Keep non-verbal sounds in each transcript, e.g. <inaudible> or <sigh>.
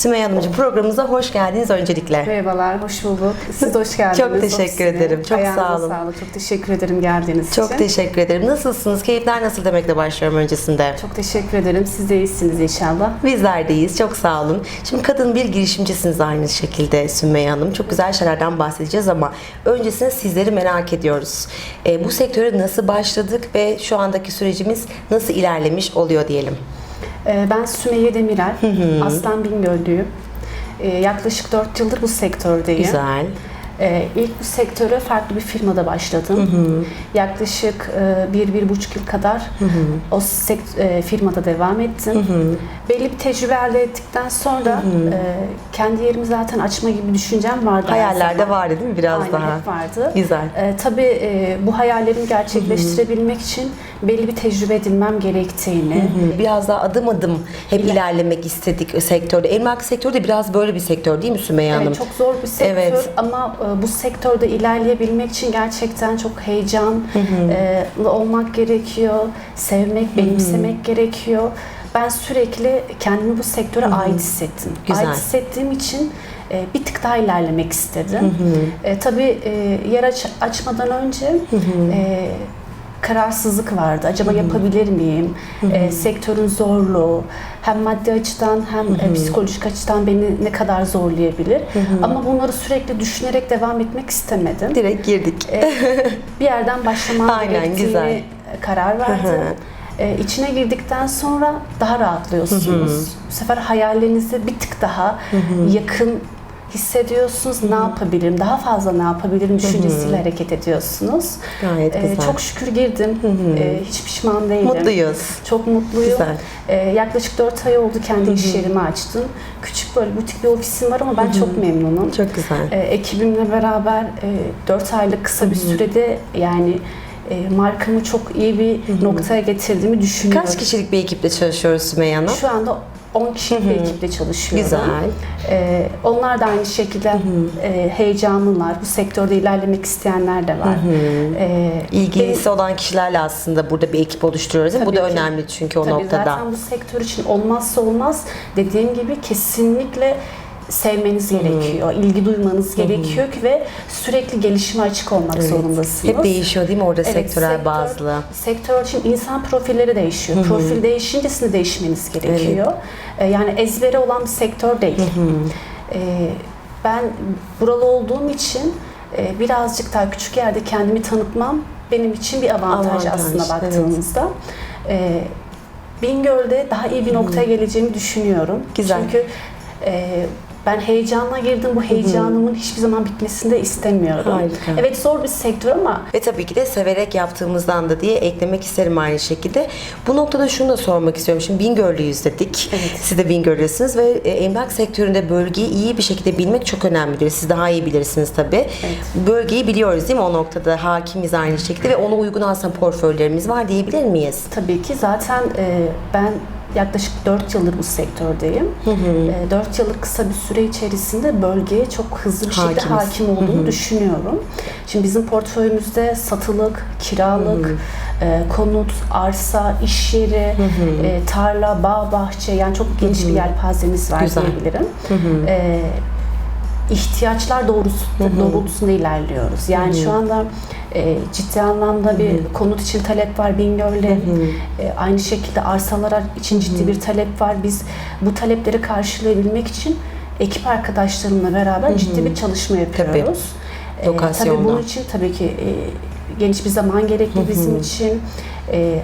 Sümeyye Hanımcığım programımıza hoş geldiniz öncelikle. Merhabalar, hoş bulduk. Siz de hoş geldiniz. Çok teşekkür ofisine. ederim, çok Ayağınıza sağ olun. sağlık. Çok teşekkür ederim geldiğiniz Çok için. teşekkür ederim. Nasılsınız? Keyifler nasıl demekle başlıyorum öncesinde. Çok teşekkür ederim. Siz de iyisiniz inşallah. Bizler de iyiyiz. Çok sağ olun. Şimdi kadın bir girişimcisiniz aynı şekilde Sümeyye Hanım. Çok güzel şeylerden bahsedeceğiz ama öncesinde sizleri merak ediyoruz. E, bu sektöre nasıl başladık ve şu andaki sürecimiz nasıl ilerlemiş oluyor diyelim. Ee, Ben Sümeyye Demirel, Aslan Bingöllüyüm. Ee, Yaklaşık 4 yıldır bu sektördeyim. Güzel. Ee, İlk bu sektöre farklı bir firmada başladım. Yaklaşık e, bir, bir buçuk yıl kadar o sekt- e, firmada devam ettim. Belli bir tecrübe elde ettikten sonra e, kendi yerimi zaten açma gibi bir düşüncem vardı. Hayallerde vardı değil mi biraz Aynen, daha? hep vardı. Güzel. E, tabii e, bu hayallerimi gerçekleştirebilmek için belli bir tecrübe edinmem gerektiğini, Biraz daha adım adım hep ilerlemek istedik sektörde. Emlak sektörü de biraz böyle bir sektör değil mi Sümeyye Hanım? Evet, çok zor bir sektör Evet. ama e, bu sektörde ilerleyebilmek için gerçekten çok heyecanlı olmak gerekiyor, sevmek, benimsemek gerekiyor. Ben sürekli kendimi bu sektöre ait hissettim. Güzel. Ait hissettiğim için e, bir tık daha ilerlemek istedim. E, tabii e, yer aç- açmadan önce e, kararsızlık vardı. Acaba yapabilir miyim? E, sektörün zorluğu hem maddi açıdan hem e, psikolojik açıdan beni ne kadar zorlayabilir? Ama bunları sürekli düşünerek devam etmek istemedim. Direkt girdik. E, bir yerden başlamam <laughs> gerektiğini güzel. karar verdim. E, içine girdikten sonra daha rahatlıyorsunuz. Bu sefer hayallerinize bir tık daha yakın hissediyorsunuz. Ne yapabilirim? Daha fazla ne yapabilirim düşüncesiyle hareket ediyorsunuz. Gayet E, güzel. çok şükür girdim. E, hiç pişman değilim. Mutluyuz. Çok mutluyum. Güzel. E, yaklaşık 4 ay oldu kendi iş yerimi açtım. Küçük böyle butik bir ofisim var ama ben çok memnunum. Çok güzel. E, ekibimle beraber e, 4 aylık kısa bir sürede yani e, markamı çok iyi bir noktaya getirdiğimi düşünüyorum. Kaç kişilik bir ekiple çalışıyoruz Sümeyye Hanım? Şu anda 10 kişilik bir ekiple çalışıyorum. Güzel. E, onlar da aynı şekilde e, heyecanlılar. Bu sektörde ilerlemek isteyenler de var. E, İlgilisi olan kişilerle aslında burada bir ekip oluşturuyoruz. değil mi? Bu Tabii da ki. önemli çünkü o Tabii noktada. zaten bu sektör için olmazsa olmaz dediğim gibi kesinlikle sevmeniz gerekiyor, ilgi duymanız gerekiyor ki ve sürekli gelişime açık olmak zorundasınız. Hep değişiyor değil mi orada Evet, sektörel sektör- bazlı? Sektör için insan profilleri değişiyor. Profil değişince sizin de değişmeniz gerekiyor. Ee, Yani ezbere olan bir sektör değil. Ee, Ben buralı olduğum için e, birazcık daha küçük yerde kendimi tanıtmam benim için bir avantaj, Avantaj, aslında evet. baktığımızda. Ee, Bingöl'de daha iyi bir noktaya geleceğimi düşünüyorum. Güzel. Çünkü e, ben heyecanla girdim. Bu heyecanımın hiçbir zaman bitmesini de istemiyorum. Harika. Evet zor bir sektör ama Ve tabii ki de severek yaptığımızdan da diye eklemek isterim aynı şekilde. Bu noktada şunu da sormak istiyorum. Şimdi Bingöl'lüyüz dedik. Evet. Siz de Bingöl'lüsünüz ve e, emlak sektöründe bölgeyi iyi bir şekilde bilmek çok önemlidir. Siz daha iyi bilirsiniz tabii. Bölgeyi biliyoruz değil mi? O noktada hakimiz aynı şekilde ve ona uygun aslında portföylerimiz var diyebilir miyiz? Tabii ki zaten e, ben yaklaşık 4 yıldır bu sektördeyim. E, 4 yıllık kısa bir süre içerisinde bölgeye çok hızlı bir şekilde Hakimiz. hakim olduğunu düşünüyorum. Şimdi bizim portföyümüzde satılık, kiralık, e, konut, arsa, iş yeri, e, tarla, bağ, bahçe yani çok geniş bir yelpazemiz var Güzel. diyebilirim. E, ihtiyaçlar doğrusu, doğrultusunda ilerliyoruz. Yani şu anda e, ciddi anlamda bir konut için talep var Bingöl'de. E, aynı şekilde arsalar için ciddi bir talep var. Biz bu talepleri karşılayabilmek için ekip arkadaşlarımla beraber ciddi bir çalışma yapıyoruz. E, Lokasyonda. tabii bunun için tabii ki e, geniş bir zaman gerekli bizim için. E,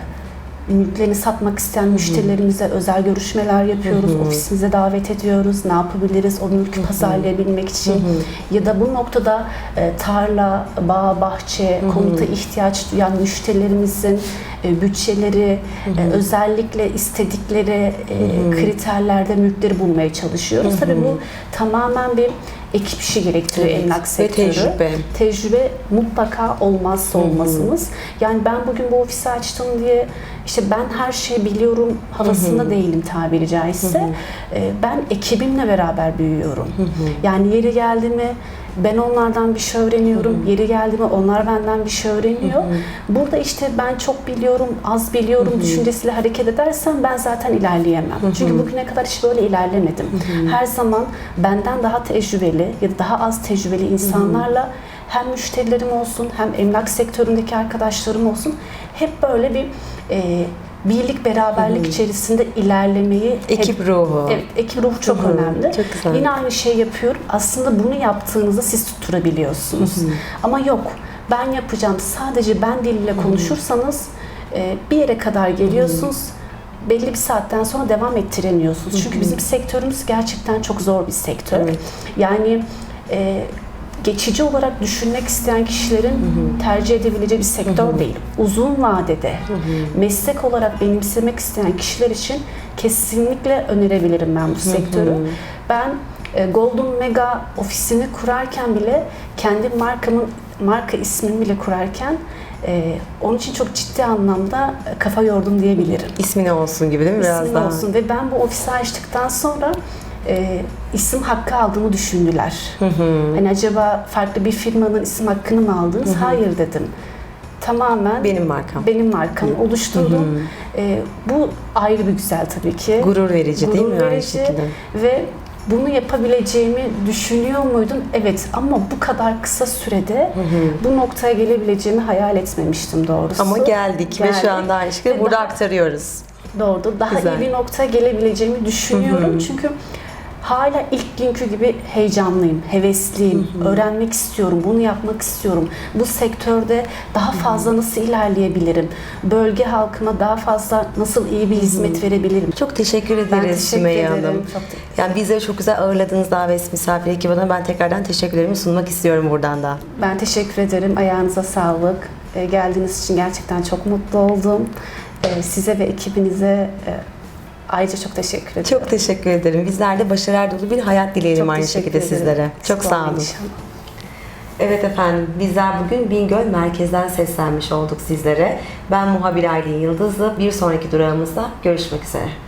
mülklerini satmak isteyen müşterilerimize özel görüşmeler yapıyoruz. Ofisimize davet ediyoruz. Ne yapabiliriz o mülkü pazarlayabilmek için. Ya da bu noktada e, tarla, bağ, bahçe, konuta ihtiyaç duyan müşterilerimizin e, bütçeleri, e, özellikle istedikleri e, kriterlerde mülkleri bulmaya çalışıyoruz. Tabii bu tamamen bir ekip işi gerektiriyor Evet, emlak ve sektörü. tecrübe. Tecrübe mutlaka olmazsa olmazımız. Yani ben bugün bu ofisi açtım diye işte ben her şeyi biliyorum havasında değilim tabiri caizse. Ee, Ben ekibimle beraber büyüyorum. Yani yeri geldi mi ben onlardan bir şey öğreniyorum. Yeri geldi mi onlar benden bir şey öğreniyor. Burada işte ben çok biliyorum biliyorum, az biliyorum düşüncesiyle hareket edersem ben zaten ilerleyemem. Çünkü bugüne kadar hiç böyle ilerlemedim. Her zaman benden daha tecrübeli ya da daha az tecrübeli insanlarla hem müşterilerim olsun hem emlak sektöründeki arkadaşlarım olsun hep böyle bir e, birlik beraberlik içerisinde ilerlemeyi hep- Ekip ruhu. Evet, ekip ruhu çok hı, önemli. çok güzel. Yine aynı şey yapıyorum. Aslında bunu yaptığınızda siz tutturabiliyorsunuz. Ama yok, ben yapacağım. Sadece ben diliyle konuşursanız e, bir yere kadar geliyorsunuz. Belli bir saatten sonra devam ettiremiyorsunuz. Çünkü bizim sektörümüz gerçekten çok zor bir sektör. Evet. Yani e, geçici olarak düşünmek isteyen kişilerin tercih edebileceği bir sektör değil. Uzun vadede meslek olarak benimsemek isteyen kişiler için kesinlikle önerebilirim ben bu sektörü. Ben e, Golden Mega ofisini kurarken bile kendi markamın marka ismini bile kurarken e, onun için çok ciddi anlamda e, kafa yordum diyebilirim. İsmi ne olsun gibi değil mi biraz İsmin daha? olsun ve ben bu ofisi açtıktan sonra e, isim hakkı aldığımı düşündüler. Hani acaba farklı bir firmanın isim hakkını mı aldınız? Hayır dedim. Tamamen Benim markam. benim markamı oluşturdum. E, bu ayrı bir güzel tabii ki. Gurur verici değil mi aynı verici şekilde? Ve bunu yapabileceğimi düşünüyor muydum? Evet ama bu kadar kısa sürede bu noktaya gelebileceğimi hayal etmemiştim doğrusu. Ama geldik, ve şu Geldik. anda Ve burada daha- aktarıyoruz. Doğru. Daha Güzel. iyi bir noktaya gelebileceğimi düşünüyorum. Çünkü hala ilk günkü gibi heyecanlıyım, hevesliyim, öğrenmek istiyorum, bunu yapmak istiyorum. Bu sektörde daha fazla nasıl ilerleyebilirim? Bölge halkıma daha fazla nasıl iyi bir hizmet verebilirim? Çok teşekkür ederiz Ben teşekkür Sümeyye ederim. Hanım. Çok Yani bizleri çok güzel ağırladığınız davet misafir ekibine ben tekrardan teşekkürlerimi sunmak istiyorum buradan da. Ben teşekkür ederim. Ayağınıza sağlık. Ee, geldiğiniz için gerçekten çok mutlu oldum. Ee, size ve ekibinize e, ayrıca çok teşekkür ederim. Çok teşekkür ederim. Bizler de başarılar dolu bir hayat dileyelim Çok aynı şekilde ederim. sizlere. Çok sağ olun. inşallah. Evet efendim, bizler bugün Bingöl merkezden seslenmiş olduk sizlere. Ben muhabir Aylin Yıldızlı. Bir sonraki durağımızda görüşmek üzere.